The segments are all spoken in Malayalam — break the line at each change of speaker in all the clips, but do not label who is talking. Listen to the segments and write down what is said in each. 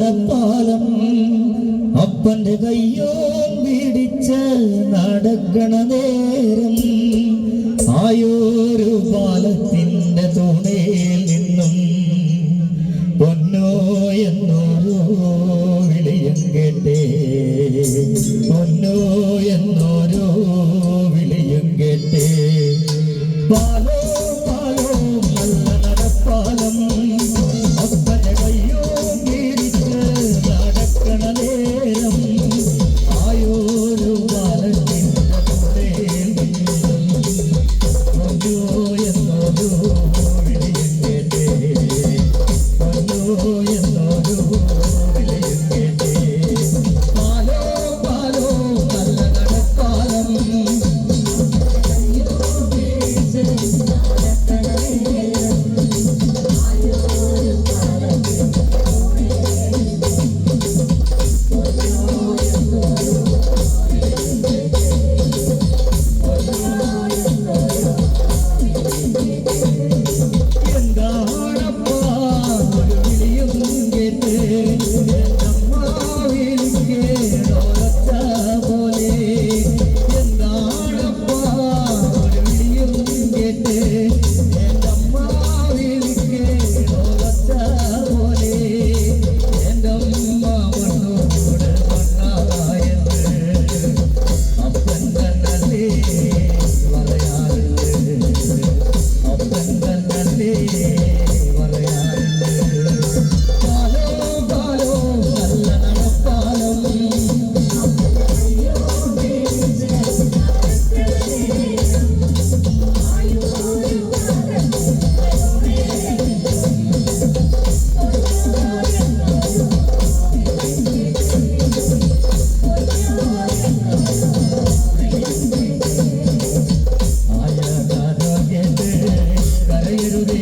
നടപ്പാലം. അപ്പന്റെ കയ്യോ പിടിച്ച് നടക്കണ നേരം. ആയോരു പാലത്തിന്റെ തൂണയിൽ നിന്നും പൊന്നോ എന്നോരോ വിളിയും കേട്ടേ. പൊന്നോ എന്നോരോ വിളിയും കേട്ടേ. പാലോ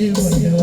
you.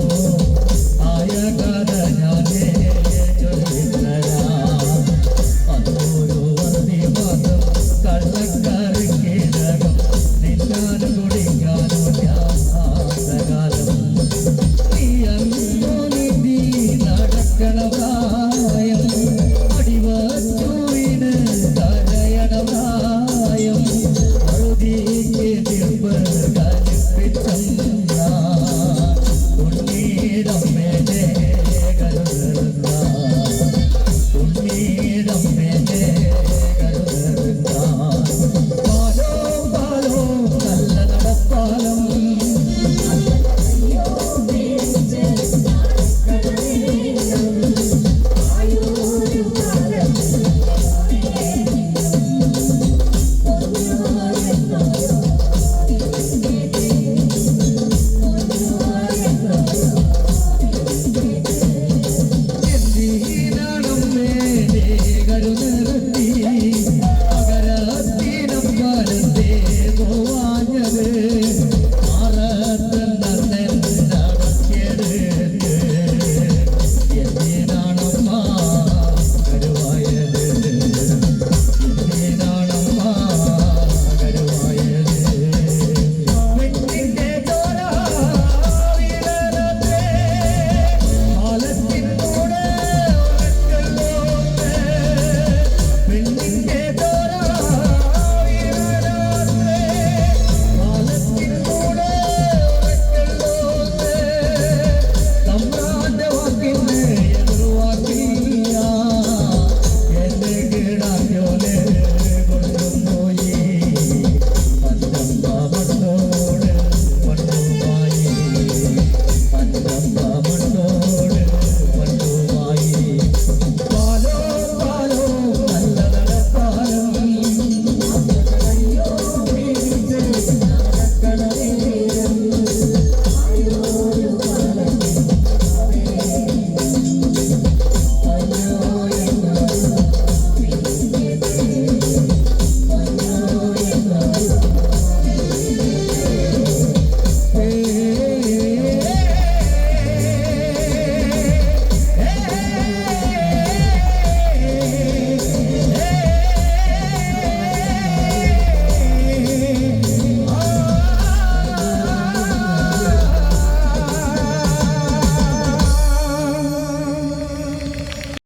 gözlerim